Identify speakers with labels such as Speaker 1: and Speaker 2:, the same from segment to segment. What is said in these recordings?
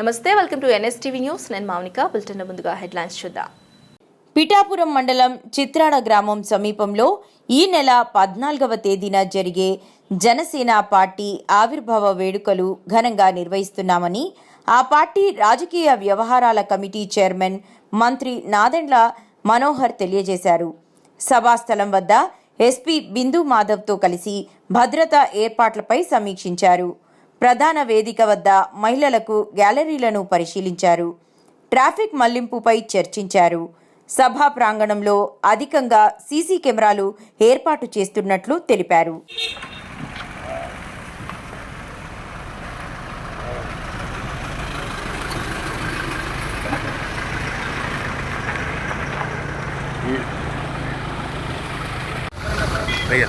Speaker 1: నమస్తే welcome to NSTV news. నేను Mounika bulletin ముందుగా హెడ్లైన్స్ చూద్దాం.
Speaker 2: పిఠాపురం మండలం చిత్రాడ గ్రామం సమీపంలో ఈ నెల పద్నాలుగవ తేదీన జరిగే జనసేన పార్టీ ఆవిర్భావ వేడుకలు ఘనంగా నిర్వహిస్తున్నామని ఆ పార్టీ రాజకీయ వ్యవహారాల కమిటీ చైర్మన్ మంత్రి నాదెండ్ల మనోహర్ తెలియజేశారు. సభాస్థలం వద్ద ఎస్పీ బిందు మాధవ్తో కలిసి భద్రతా ఏర్పాట్లపై సమీక్షించారు. ప్రధాన వేదిక వద్ద మహిళలకు గ్యాలరీలను పరిశీలించారు. ట్రాఫిక్ మళ్ళింపుపై చర్చించారు. సభా ప్రాంగణంలో అధికంగా సీసీ కెమెరాలు ఏర్పాటు చేస్తున్నట్లు తెలిపారు.
Speaker 3: भैया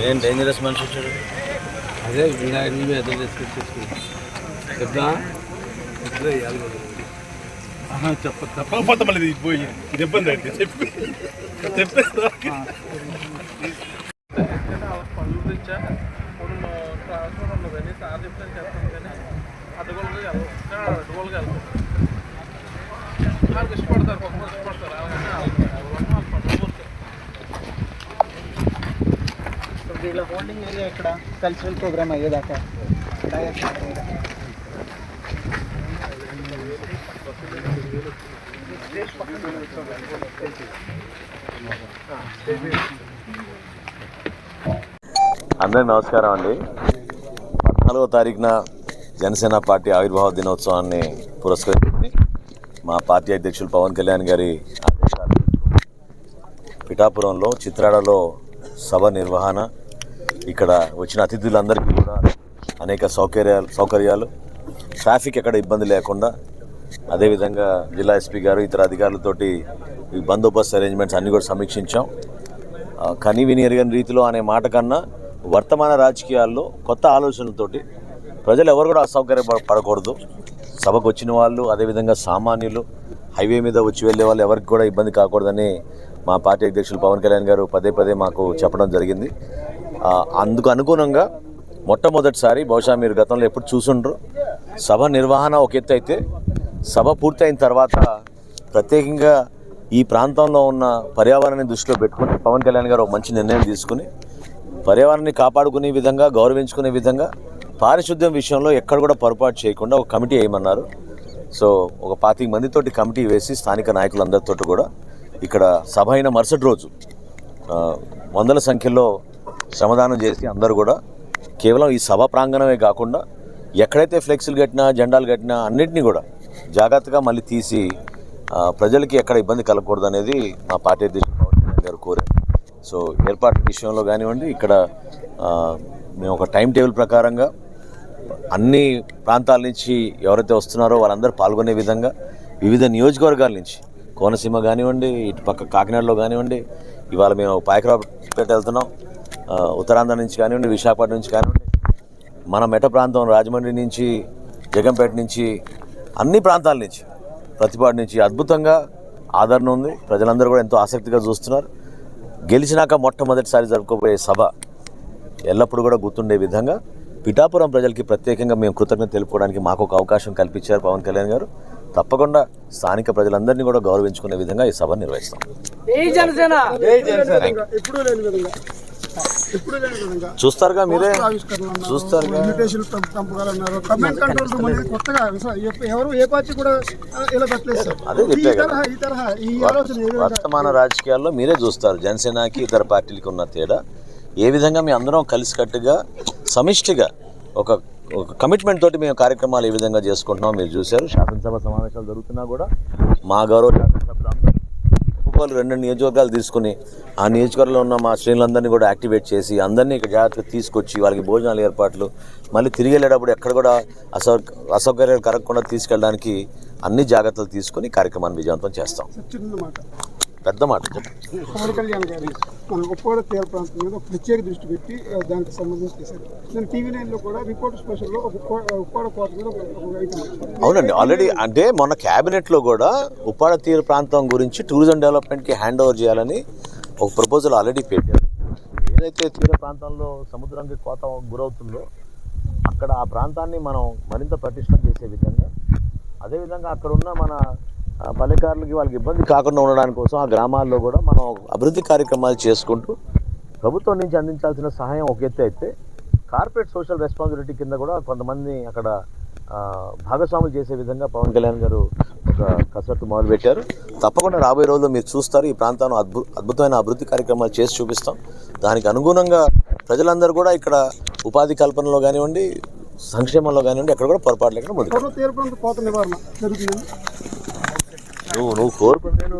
Speaker 3: ఏం డేంజరస్ మనిషి వచ్చాడు?
Speaker 4: అదే వినాయక నువ్వు ఎదురు తీసుకొచ్చేసి చెప్తా
Speaker 3: చెప్ప తప్పకపోతే మళ్ళీ పోయి ఇది ఇబ్బంది అయితే చెప్పి. చెప్పే
Speaker 5: పనులు తెచ్చా? ఇప్పుడు ట్రాన్స్ఫర్ ఉన్నదని సార్ చెప్తాను చెప్తాను ఇష్టపడతారు ఇష్టపడతారు వీళ్ళ
Speaker 6: హోల్డింగ్ ఏరియా ఇక్కడ కల్చరల్ ప్రోగ్రామ్ అయ్యేదాకా
Speaker 7: అందరి నమస్కారం అండి. పద్నాలుగో తారీఖున జనసేన పార్టీ ఆవిర్భావ దినోత్సవాన్ని పురస్కరించుకుని మా పార్టీ అధ్యక్షులు పవన్ కళ్యాణ్ గారి ఆదేశాలు పిఠాపురంలో చిత్రాడలో సభ నిర్వహణ ఇక్కడ వచ్చిన అతిథులందరికీ కూడా అనేక సౌకర్యాలు సౌకర్యాలు. ట్రాఫిక్ ఎక్కడ ఇబ్బంది లేకుండా అదేవిధంగా జిల్లా ఎస్పీ గారు ఇతర అధికారులతోటి ఈ బందోబస్తు అరేంజ్మెంట్స్ అన్నీ కూడా సమీక్షించాం. కనీ కని విని ఎరగని రీతిలో అనే మాట కన్నా వర్తమాన రాజకీయాల్లో కొత్త ఆలోచనలతోటి ప్రజలు ఎవరు కూడా అసౌకర్య పడకూడదు. సభకు వచ్చిన వాళ్ళు అదేవిధంగా సామాన్యులు హైవే మీద వచ్చి వెళ్ళే వాళ్ళు ఎవరికి కూడా ఇబ్బంది కాకూడదని మా పార్టీ అధ్యక్షులు పవన్ కళ్యాణ్ గారు పదే పదే మాకు చెప్పడం జరిగింది. అందుకు అనుగుణంగా మొట్టమొదటిసారి బహుశా మీరు గతంలో ఎప్పుడు చూసుండ్రు. సభ నిర్వహణ ఒక ఎత్తు అయితే సభ పూర్తయిన తర్వాత ప్రత్యేకంగా ఈ ప్రాంతంలో ఉన్న పర్యావరణాన్ని దృష్టిలో పెట్టుకుని పవన్ కళ్యాణ్ గారు ఒక మంచి నిర్ణయం తీసుకుని పర్యావరణాన్ని కాపాడుకునే విధంగా గౌరవించుకునే విధంగా పారిశుద్ధ్యం విషయంలో ఎక్కడ కూడా పొరపాటు చేయకుండా ఒక కమిటీ వేయమన్నారు. సో ఒక పాతిక మందితోటి కమిటీ వేసి స్థానిక నాయకులందరితో కూడా ఇక్కడ సభ అయిన మరుసటి రోజు వందల సంఖ్యలో శ్రమదానం చేసి అందరూ కూడా కేవలం ఈ సభ ప్రాంగణమే కాకుండా ఎక్కడైతే ఫ్లెక్సీలు కట్టినా జెండాలు కట్టినా అన్నింటినీ కూడా జాగ్రత్తగా మళ్ళీ తీసి ప్రజలకి ఎక్కడ ఇబ్బంది కలగకూడదు అనేది మా పార్టీ అధ్యక్షుడు పవన్ కళ్యాణ్ గారు కోరారు. సో ఏర్పాటు విషయంలో కానివ్వండి ఇక్కడ మేము ఒక టైం టేబుల్ ప్రకారంగా అన్ని ప్రాంతాల నుంచి ఎవరైతే వస్తున్నారో వాళ్ళందరూ పాల్గొనే విధంగా వివిధ నియోజకవర్గాల నుంచి కోనసీమ కానివ్వండి ఇటు పక్క కాకినాడలో కానివ్వండి ఇవాళ మేము పాయకరావుపేట వెళ్తున్నాం. ఉత్తరాంధ్ర నుంచి కానివ్వండి విశాఖపట్నం నుంచి కానివ్వండి మన మెట ప్రాంతం రాజమండ్రి నుంచి జగంపేట నుంచి అన్ని ప్రాంతాల నుంచి ప్రతిపాటి నుంచి అద్భుతంగా ఆదరణ ఉంది. ప్రజలందరూ కూడా ఎంతో ఆసక్తిగా చూస్తున్నారు. గెలిచినాక మొట్టమొదటిసారి జరుపుకోబోయే సభ ఎల్లప్పుడూ కూడా గుర్తుండే విధంగా పిఠాపురం ప్రజలకి ప్రత్యేకంగా మేము కృతజ్ఞత తెలుపుకోవడానికి మాకు ఒక అవకాశం కల్పించారు పవన్ కళ్యాణ్ గారు. తప్పకుండా స్థానిక ప్రజలందరినీ కూడా గౌరవించుకునే విధంగా ఈ సభ నిర్వహిస్తాం.
Speaker 6: ఎప్పుడు లేని విధంగా. ఎప్పుడు లేని విధంగా.
Speaker 7: చూస్తారుగా మీరే? చూస్తారుగా? అదే వర్తమాన రాజకీయాల్లో మీరే చూస్తారు జనసేనకి ఇతర పార్టీలకి ఉన్న తేడా. ఏ విధంగా మీ అందరం కలిసికట్టుగా సమిష్టిగా ఒక ఒక కమిట్మెంట్ తోటి మేము కార్యక్రమాలు ఏ విధంగా చేసుకుంటున్నాం మీరు చూశారు. శాసనసభ సమావేశాలు జరుగుతున్నా కూడా మా గౌరవ శాసనసభ్యులు ఒక్కొక్కరు రెండు నియోజకవర్గాలు తీసుకుని ఆ నియోజకవర్గంలో ఉన్న మా శ్రేణులందరినీ కూడా యాక్టివేట్ చేసి అందరినీ ఇక్కడ జాగ్రత్తగా తీసుకొచ్చి వాళ్ళకి భోజనాలు ఏర్పాట్లు మళ్ళీ తిరిగి వెళ్ళేటప్పుడు ఎక్కడ కూడా అసౌ అసౌకర్యాలు కరగకుండా తీసుకెళ్ళడానికి అన్ని జాగ్రత్తలు తీసుకుని కార్యక్రమాన్ని విజయవంతం చేస్తాం. పెద్ద మాట
Speaker 6: పవన్ కళ్యాణ్ గారి మన ఉప్పాడ తీర ప్రాంతం మీద ప్రత్యేక దృష్టి పెట్టి దానికి సంబంధించి చేశారు నేను టీవీ నైన్లో కూడా రిపోర్ట్ స్పెషల్లో ఉప్పాడ కోట మీద.
Speaker 7: అవునండి ఆల్రెడీ అంటే మొన్న క్యాబినెట్లో కూడా ఉప్పాడ తీర ప్రాంతం గురించి టూరిజం డెవలప్మెంట్కి హ్యాండ్ ఓవర్ చేయాలని ఒక ప్రపోజల్ ఆల్రెడీ పెట్టారు. ఏదైతే తీర ప్రాంతంలో సముద్రానికి కోత గురవుతుందో అక్కడ ఆ ప్రాంతాన్ని మనం మరింత పటిష్టం చేసే విధంగా అదేవిధంగా అక్కడ ఉన్న మన పల్లెకారులకి వాళ్ళకి ఇబ్బంది కాకుండా ఉండడానికి కోసం ఆ గ్రామాల్లో కూడా మనం అభివృద్ధి కార్యక్రమాలు చేసుకుంటూ ప్రభుత్వం నుంచి అందించాల్సిన సహాయం ఒక ఎత్తు అయితే కార్పొరేట్ సోషల్ రెస్పాన్సిబిలిటీ కింద కూడా కొంతమంది అక్కడ భాగస్వాములు చేసే విధంగా పవన్ కళ్యాణ్ గారు ఒక కసరత్తు మొదలుపెట్టారు. తప్పకుండా రాబోయే రోజుల్లో మీరు చూస్తారు ఈ ప్రాంతాన్ని అద్భు అద్భుతమైన అభివృద్ధి కార్యక్రమాలు చేసి చూపిస్తాం. దానికి అనుగుణంగా ప్రజలందరూ కూడా ఇక్కడ ఉపాధి కల్పనలో కానివ్వండి సంక్షేమంలో కానివ్వండి ఎక్కడ కూడా పొరపాటు లేకుండా ముందు
Speaker 6: పూర్వ తీర ప్రాంత కోత నివారణ